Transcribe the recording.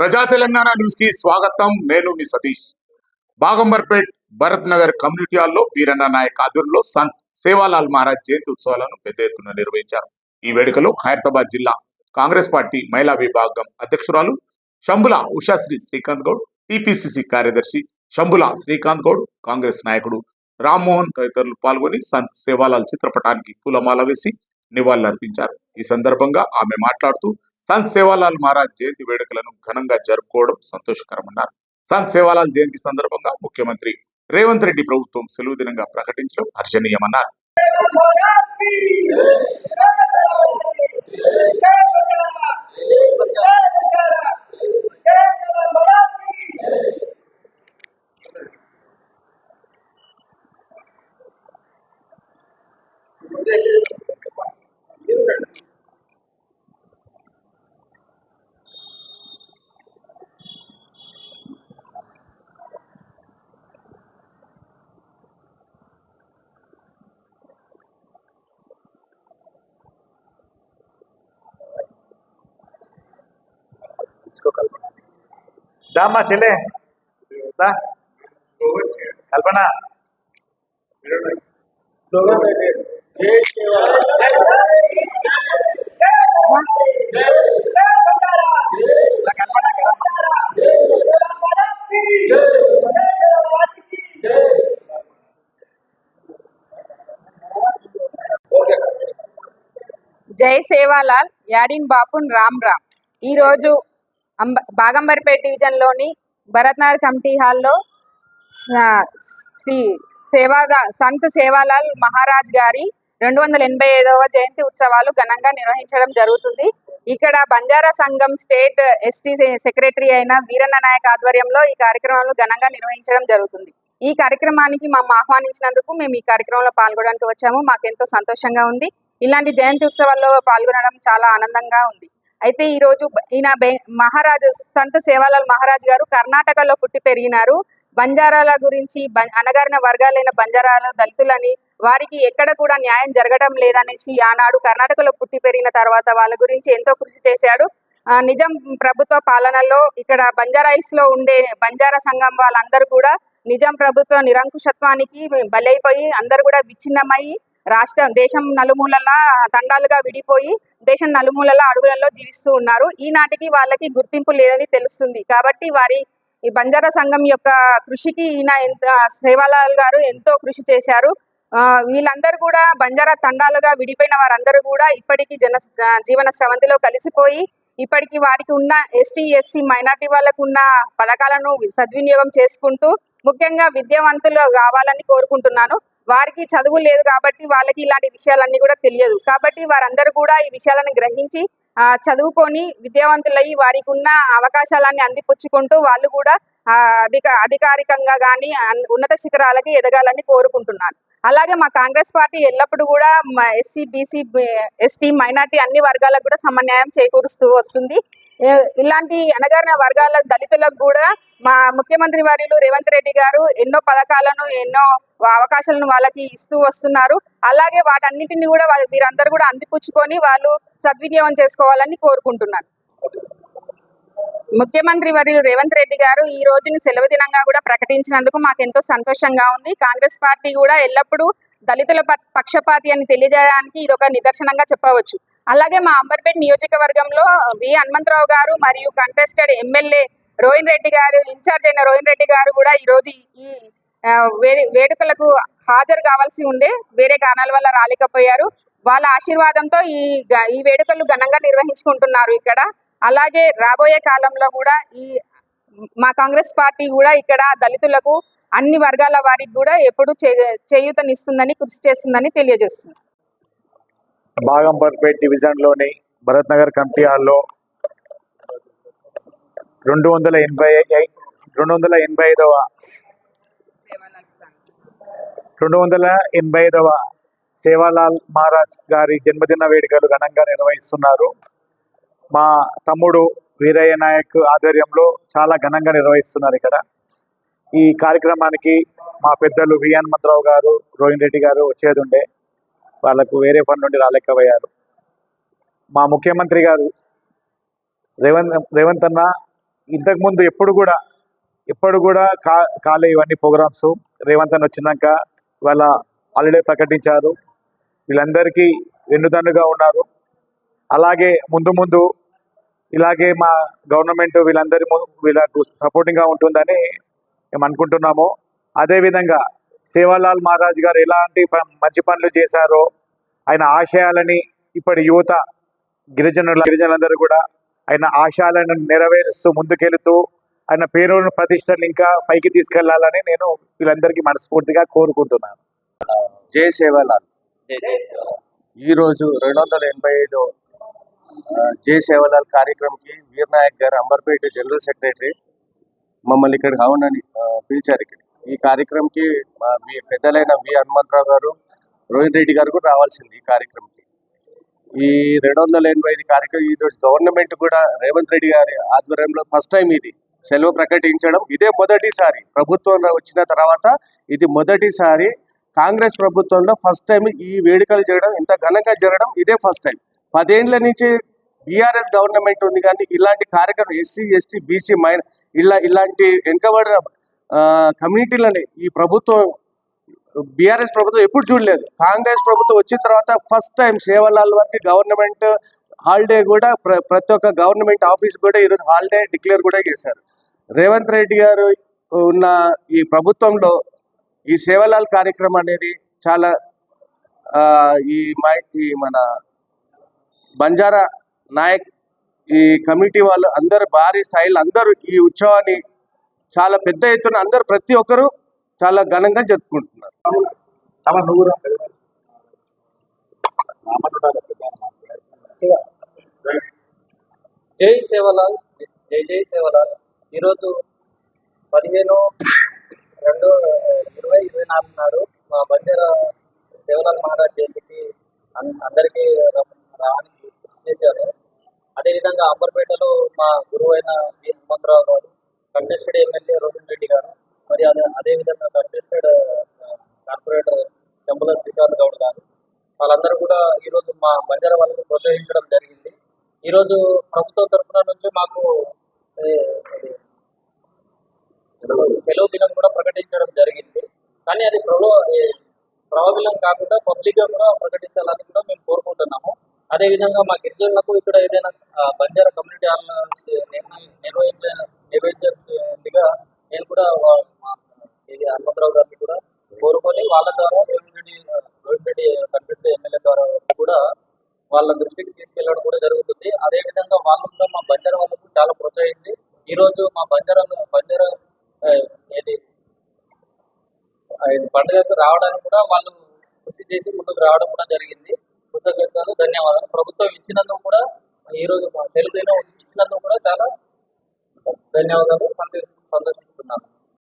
ప్రజా తెలంగాణ న్యూస్కి స్వాగతం. నేను మీ సతీష్. బాగంబర్పేట్ భరత్ నగర్ కమ్యూనిటీ హాల్లో వీరన్న నాయక్ ఆధ్వర్యంలో సంత్ సేవాలాల్ మహారాజ్ జయంతి ఉత్సవాలను పెద్ద ఎత్తున నిర్వహించారు. ఈ వేడుకలో హైదరాబాద్ జిల్లా కాంగ్రెస్ పార్టీ మహిళా విభాగం అధ్యక్షురాలు శంభుల ఉషాశ్రీ శ్రీకాంత్ గౌడ్ టిపిసిసి కార్యదర్శి శంభుల శ్రీకాంత్ గౌడ్ కాంగ్రెస్ నాయకుడు రామ్మోహన్ తదితరులు పాల్గొని సంత్ సేవాలాల్ చిత్రపటానికి పూలమాల వేసి నివాళులర్పించారు. ఈ సందర్భంగా ఆమె మాట్లాడుతూ సంత్ సేవాలాల్ మహారాజ్ జయంతి వేడుకలను ఘనంగా జరుపుకోవడం సంతోషకరమన్నారు. సంత్ సేవాలాల్ జయంతి సందర్భంగా ముఖ్యమంత్రి రేవంత్ రెడ్డి ప్రభుత్వం సెలవు దినంగా ప్రకటించడం హర్షణీయమన్నారు. దామ్మా చెల్లె దా కల్పన దా కల్పన జై సేవాలాల్ యాడిన్ బాపున్ రామ్ రామ్ ఈరోజు అంబ బాగంబర్పేట డివిజన్లోని భరత్నగర్ కమిటీ హాల్లో శ్రీ సేవాగా సంత్ సేవాలాల్ మహారాజ్ గారి రెండు వందల ఎనభై ఐదవ జయంతి ఉత్సవాలు ఘనంగా నిర్వహించడం జరుగుతుంది. ఇక్కడ బంజారా సంఘం స్టేట్ ఎస్టీ సెక్రటరీ అయిన వీరన్న నాయక్ ఆధ్వర్యంలో ఈ కార్యక్రమాలు ఘనంగా నిర్వహించడం జరుగుతుంది. ఈ కార్యక్రమానికి మమ్మ ఆహ్వానించినందుకు మేము ఈ కార్యక్రమంలో పాల్గొనడానికి వచ్చాము. మాకెంతో సంతోషంగా ఉంది. ఇలాంటి జయంతి ఉత్సవాల్లో పాల్గొనడం చాలా ఆనందంగా ఉంది. అయితే ఈ రోజు ఈయన బె- మహారాజు సంత సేవాలాల్ మహారాజ్ గారు కర్ణాటకలో పుట్టి పెరిగినారు. బంజారాల గురించి బం- అణగారిన వర్గాలైన బంజారాల దళితులని వారికి ఎక్కడ కూడా న్యాయం జరగడం లేదనేసి ఆనాడు కర్ణాటకలో పుట్టి పెరిగిన తర్వాత వాళ్ళ గురించి ఎంతో కృషి చేశాడు. ఆ, నిజాం ప్రభుత్వ పాలనలో ఇక్కడ బంజారాయిల్స్లో ఉండే బంజారా సంఘం వాళ్ళందరూ కూడా నిజాం ప్రభుత్వ నిరంకుశత్వానికి బలైపోయి అందరు కూడా విచ్ఛిన్నమయ్యి రాష్ట్రం దేశం నలుమూలలా తండాలుగా విడిపోయి దేశం నలుమూలలా అడుగులలో జీవిస్తూ ఉన్నారు. ఈనాటికి వాళ్ళకి గుర్తింపు లేదని తెలుస్తుంది. కాబట్టి వారి ఈ బంజారా సంఘం యొక్క కృషికి ఈయన ఎంత సేవాలాల్ గారు ఎంతో కృషి చేశారు. వీళ్ళందరూ కూడా బంజారా తండాలుగా విడిపోయిన వారందరూ కూడా ఇప్పటికీ జన జీవన స్రవంతిలో కలిసిపోయి ఇప్పటికి వారికి ఉన్న ఎస్టీ ఎస్సీ మైనార్టీ వాళ్ళకు ఉన్న పథకాలను సద్వినియోగం చేసుకుంటూ ముఖ్యంగా విద్యావంతులు కావాలని కోరుకుంటున్నాను. వారికి చదువు లేదు కాబట్టి వాళ్ళకి ఇలాంటి విషయాలన్నీ కూడా తెలియదు. కాబట్టి వారందరూ కూడా ఈ విషయాలను గ్రహించి చదువుకొని విద్యావంతులయ్యి వారికి ఉన్న అవకాశాలన్నీ అందిపుచ్చుకుంటూ వాళ్ళు కూడా అధిక అధికారికంగా కానీ ఉన్నత శిఖరాలకి ఎదగాలని కోరుకుంటున్నాను అలాగే మా కాంగ్రెస్ పార్టీ ఎల్లప్పుడూ కూడా ఎస్సీ బీసీ ఎస్టీ మైనార్టీ అన్ని వర్గాలకు కూడా సమన్వయం చేకూరుస్తూ వస్తుంది. ఇలాంటి అనగారిన వర్గాల దళితులకు కూడా మా ముఖ్యమంత్రి వర్యులు రేవంత్ రెడ్డి గారు ఎన్నో పథకాలను ఎన్నో అవకాశాలను వాళ్ళకి ఇస్తూ వస్తున్నారు. అలాగే వాటన్నిటిని కూడా వీరందరూ కూడా అందిపుచ్చుకొని వాళ్ళు సద్వినియోగం చేసుకోవాలని కోరుకుంటున్నాను. ముఖ్యమంత్రి వర్యులు రేవంత్ రెడ్డి గారు ఈ రోజుని సెలవు దినంగా కూడా ప్రకటించినందుకు మాకు ఎంతో సంతోషంగా ఉంది. కాంగ్రెస్ పార్టీ కూడా ఎల్లప్పుడూ దళితుల ప- పక్షపాతి అని తెలియజేయడానికి ఇది ఒక నిదర్శనంగా చెప్పవచ్చు. అలాగే మా అంబర్పేట్ నియోజకవర్గంలో వి హనుమంతరావు గారు మరియు కంటెస్టెడ్ ఎమ్మెల్యే రోహిన్ రెడ్డి గారు ఇన్ఛార్జ్ అయిన రోహిన్ రెడ్డి గారు కూడా ఈ రోజు ఈ వేడుకలకు హాజరు కావాల్సి ఉండే వేరే కారణాల వల్ల రాలేకపోయారు. వాళ్ళ ఆశీర్వాదంతో ఈ ఈ వేడుకలు ఘనంగా నిర్వహించుకుంటున్నారు ఇక్కడ. అలాగే రాబోయే కాలంలో కూడా ఈ మా కాంగ్రెస్ పార్టీ కూడా ఇక్కడ దళితులకు అన్ని వర్గాల వారికి కూడా ఎప్పుడు చేయూతనిస్తుందని కృషి చేస్తుందని తెలియజేస్తుంది. బాగంబర్పేట్ డివిజన్లోని భరత్ నగర్ కమిటీ హాల్లో రెండు వందల ఎనభై ఐ- రెండు వందల ఎనభై ఐదవ రెండు వందల ఎనభై ఐదవ సేవాలాల్ మహారాజ్ గారి జన్మదిన వేడుకలు ఘనంగా నిర్వహిస్తున్నారు. మా తమ్ముడు వీరయ్య నాయక్ ఆధ్వర్యంలో చాలా ఘనంగా నిర్వహిస్తున్నారు ఇక్కడ. ఈ కార్యక్రమానికి మా పెద్దలు వి హనుమంతరావు గారు రోహిన్ రెడ్డి గారు వచ్చేది ఉండే. వాళ్ళకు వేరే పని నుండి రాలేకపోయారు. మా ముఖ్యమంత్రి గారు రేవంత్ రేవంత్ అన్న ఇంతకుముందు ఎప్పుడు కూడా ఎప్పుడు కూడా కా కాలే ఇవన్నీ ప్రోగ్రామ్స్. రేవంత్ అన్న వచ్చినాక వాళ్ళ హాలిడే ప్రకటించారు. వీళ్ళందరికీ వెన్నుదన్నుగా ఉన్నారు. అలాగే ముందు ముందు ఇలాగే మా గవర్నమెంట్ వీళ్ళందరి ముందు వీళ్ళకు సపోర్టింగ్గా ఉంటుందని మేము అనుకుంటున్నాము. అదేవిధంగా సేవాలాల్ మహారాజ్ గారు ఎలాంటి మంచి పనులు చేశారో ఆయన ఆశయాలని ఇప్పటి యువత గిరిజనుల గిరిజనులందరూ కూడా ఆయన ఆశయాలను నెరవేరుస్తూ ముందుకెళుతూ ఆయన పేరును ప్రతిష్టలు ఇంకా పైకి తీసుకెళ్ళాలని నేను వీళ్ళందరికీ మనస్ఫూర్తిగా కోరుకుంటున్నాను. జై సేవాలాల్. ఈరోజు రెండు వందల ఎనభై ఐదు జై సేవాలాల్ కార్యక్రమంకి వీర్ నాయక్ గారు అంబర్పేట జనరల్ సెక్రటరీ మమ్మల్ని ఇక్కడ కావునని ఆ, పిలిచారు ఇక్కడ. ఈ కార్యక్రమంకి మా వి- పెద్దలైన వి హనుమంతరావు గారు రోహిత్ రెడ్డి గారు కూడా రావాల్సింది ఈ కార్యక్రమంకి. ఈ రెండు వందల ఎనభై ఐదు కార్యక్రమం ఈరోజు గవర్నమెంట్ కూడా రేవంత్ రెడ్డి గారి ఆధ్వర్యంలో ఫస్ట్ టైం ఇది సెలవు ప్రకటించడం. ఇదే మొదటిసారి ప్రభుత్వం వచ్చిన తర్వాత ఇది మొదటిసారి కాంగ్రెస్ ప్రభుత్వంలో ఫస్ట్ టైం ఈ వేడుకలు జరగడం ఇంత ఘనంగా జరగడం ఇదే ఫస్ట్ టైం. పదేండ్ల నుంచి బీఆర్ఎస్ గవర్నమెంట్ ఉంది కానీ ఇలాంటి కార్యక్రమం ఎస్సీ ఎస్టీ బీసీ మైన్ ఇలా ఇలాంటి వెనుకబడిన కమ్యూనిటీలని ఈ ప్రభుత్వం బీఆర్ఎస్ ప్రభుత్వం ఎప్పుడు చూడలేదు. కాంగ్రెస్ ప్రభుత్వం వచ్చిన తర్వాత ఫస్ట్ టైం సేవలాల్ వరకు గవర్నమెంట్ హాలిడే కూడా ప్ర- ప్రతి ఒక్క గవర్నమెంట్ ఆఫీస్ కూడా ఈరోజు హాలిడే డిక్లేర్ కూడా చేశారు. రేవంత్ రెడ్డి గారు ఉన్న ఈ ప్రభుత్వంలో ఈ సేవలాల్ కార్యక్రమం అనేది చాలా ఈ మై ఈ మన బంజారా నాయక్ ఈ కమిటీ వాళ్ళు అందరూ భారీ స్థాయిలో అందరూ ఈ ఉత్సవాన్ని చాలా పెద్ద ఎత్తున అందరూ ప్రతి ఒక్కరూ చాలా ఘనంగా జరుపుకుంటున్నారు జై సేవలాల్ జై జై సేవలాల్. ఈరోజు పదిహేను రెండు ఇరవై ఇరవై నాలుగు నాడు మా బంజారా సేవలాల్ మహారాజ్ జయంతికి అందరికీ రావడానికి కృషి చేశారు. అదేవిధంగా అంబర్పేటలో మా గురువైన అయిన హనుమంతరావు గారు కంటెస్టెడ్ ఎమ్మెల్యే రోహిన్ రెడ్డి గారు. మరి అదే అదేవిధంగా కంటెస్టెడ్ కార్పొరేటర్ చంబుల శ్రీకాంత్ గౌడ్ గారు. వాళ్ళందరూ కూడా ఈరోజు మా బంజారా వాళ్ళని ప్రోత్సహించడం జరిగింది. ఈరోజు ప్రభుత్వం తరఫున నుంచి మాకు సెలవు దినం కూడా ప్రకటించడం జరిగింది. కానీ అది ప్రభు ప్రభావిలం కాకుండా పబ్లిక్గా కూడా ప్రకటించాలని కూడా మేము కోరుకుంటున్నాము. అదేవిధంగా మా గిరిజనులకు ఇక్కడ ఏదైనా బంజారా కమ్యూనిటీ హాల్ నిర్వహించ నిర్వహించాల్సిందిగా నేను కూడా మా ఇది హనుమంతరావు గారిని కూడా కోరుకొని వాళ్ళ ద్వారా రోహిత్ రెడ్డి రెడ్డి కనిపిస్తే ఎమ్మెల్యే ద్వారా కూడా వాళ్ళ దృష్టికి తీసుకెళ్ళడం కూడా జరుగుతుంది. అదే విధంగా వాళ్ళు కూడా మా బంజారా వాళ్ళకు చాలా ప్రోత్సహించి ఈ రోజు మా బంజారా బంజారా ఏది పండుగకు రావడానికి కూడా వాళ్ళు కృషి చేసి ముందుకు రావడం కూడా జరిగింది. కృతజ్ఞతలు ధన్యవాదాలు. ప్రభుత్వం ఇచ్చినందుకు కూడా ఈ రోజు మా సెలవు ఇచ్చినందుకు కూడా చాలా ధన్యవాదాలు. సంతోషిస్తున్నాను